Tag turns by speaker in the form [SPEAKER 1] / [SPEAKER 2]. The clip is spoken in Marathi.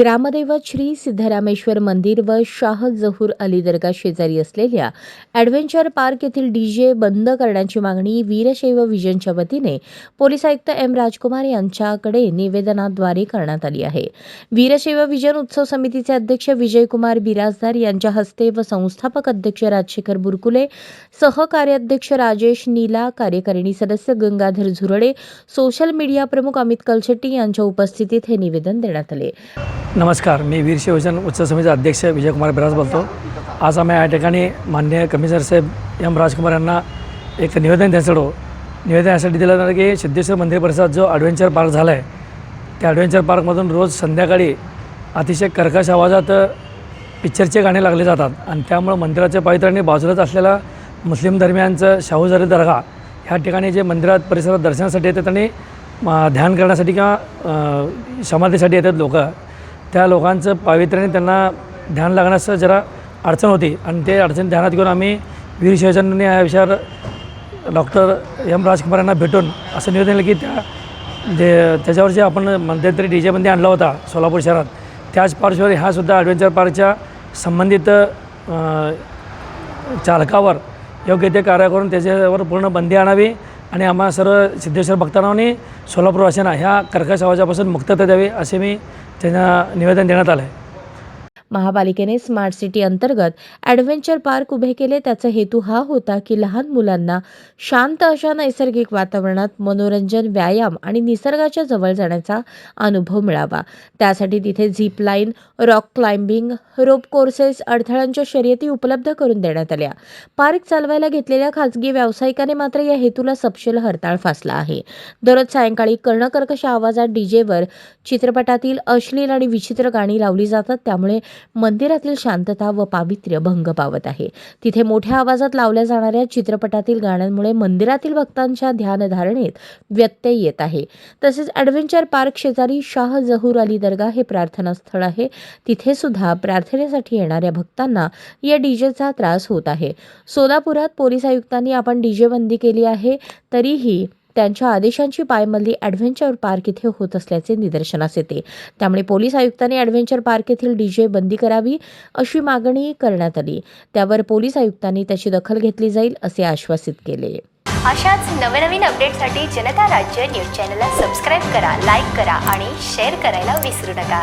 [SPEAKER 1] ग्रामदैवत श्री सिद्धरामेश्वर मंदिर व शाह जहूर अली दर्गा शेजारी असलेल्या ॲडव्हेंचर पार्क येथील डीजे बंद करण्याची मागणी वीरशैव विजनच्या वतीने पोलीस आयुक्त एम राजकुमार यांच्याकडे निवेदनाद्वारे करण्यात आली आहे. वीरशैव विजन उत्सव समितीचे अध्यक्ष विजयकुमार बिराजदार यांच्या हस्ते व संस्थापक अध्यक्ष राजशेखर बुरकुले सहकार्याध्यक्ष राजेश नीला कार्यकारिणी सदस्य गंगाधर झुरडे सोशल मीडिया प्रमुख अमित कलशेट्टी यांच्या उपस्थितीत हे निवेदन देण्यात आले.
[SPEAKER 2] नमस्कार मी वीर शिवजन उच्च समितीचे अध्यक्ष विजयकुमार बिराज बोलतो. आज आम्ही या ठिकाणी माननीय कमिशनर साहेब एम राजकुमार यांना एक निवेदन द्यायचं निवेदन यासाठी दिलं जाणार की सिद्धेश्वर मंदिर परिसरात जो ॲडव्हेंचर पार्क झाला आहे त्या ॲडव्हेंचर पार्कमधून रोज संध्याकाळी अतिशय कर्कश आवाजात पिक्चरचे गाणे लागले जातात. आणि त्यामुळं मंदिराच्या पावित्र्याने बाजूलाच असलेला मुस्लिम धर्मियांचं शाहूजारी दर्गा ह्या ठिकाणी जे मंदिरात परिसरात दर्शनासाठी येतात आणि ध्यान करण्यासाठी किंवा समाधीसाठी येतात लोक त्या लोकांचं पावित्र्याने त्यांना ध्यान लागण्यास जरा अडचण होती. आणि ते अडचण ध्यानात घेऊन आम्ही वीर शिवचंद्रांनी या विषयावर डॉक्टर एम राजकुमार यांना भेटून असं निवेदन दिलं की त्या जे त्याच्यावर जे आपण मध्यंतरी डी जे बंदी आणला होता सोलापूर शहरात. त्याच पार्श्वभूमीवर हा सुद्धा ॲडव्हेंचर पार्कच्या संबंधित चालकावर योग्य ते कार्य करून त्याच्यावर पूर्ण बंदी आणावी. आणि आम्हा सर्व सिद्धेश्वर भक्तांना सोलापूर सोलापूरवासियांना ह्या कर्कश आवाजापासून मुक्तता द्यावी असे मी त्यांना निवेदन देण्यात आलं आहे
[SPEAKER 1] महापालिकेने स्मार्ट सिटी अंतर्गत ॲडव्हेंचर पार्क उभे केले. त्याचा हेतू हा होता की लहान मुलांना शांत अशा नैसर्गिक वातावरणात मनोरंजन व्यायाम आणि निसर्गाच्या जवळ जाण्याचा अनुभव मिळावा. त्यासाठी तिथे zip line rock climbing rope courses अडथळ्यांच्या शर्यती उपलब्ध करून देण्यात आल्या. पार्क चालवायला घेतलेल्या खाजगी व्यावसायिकाने मात्र या हेतूला सपशेल हरताळ फासला आहे. दररोज सायंकाळी कर्णकर्कश आवाजात डीजेवर चित्रपटातील अश्लील आणि विचित्र गाणी लावली जातात. त्यामुळे मंदिरातील शांतता व पावित्र्य भंग पावत आहे. तिथे मोठ्या आवाजात लावल्या जाणाऱ्या चित्रपटातील गाण्यांमुळे मंदिरातील भक्तांच्या ध्यानधारणेत व्यत्यय येत आहे. तसेच ॲडव्हेंचर पार्क शेजारी शाह जहूर अली दर्गा हे प्रार्थनास्थळ आहे. तिथे सुद्धा प्रार्थनेसाठी येणाऱ्या भक्तांना या डीजेचा त्रास होत आहे. सोलापुरात पोलीस आयुक्तांनी आपण डीजे बंदी केली आहे तरीही त्यांच्या आदेशांची पायमल्ली ॲडव्हेंचर पार्क इथे होत असल्याचे निदर्शनास येते. त्यामुळे पोलीस आयुक्तांनी ॲडव्हेंचर पार्क येथील डीजे बंदी करावी अशी मागणी करण्यात आली. त्यावर पोलीस आयुक्तांनी त्याची दखल घेतली जाईल असे आश्वासित केले.
[SPEAKER 3] अशाच नवनवीन अपडेटसाठी जनता राज्य न्यूज चॅनलला सबस्क्राईब करा लाईक करा आणि शेअर करायला विसरू नका.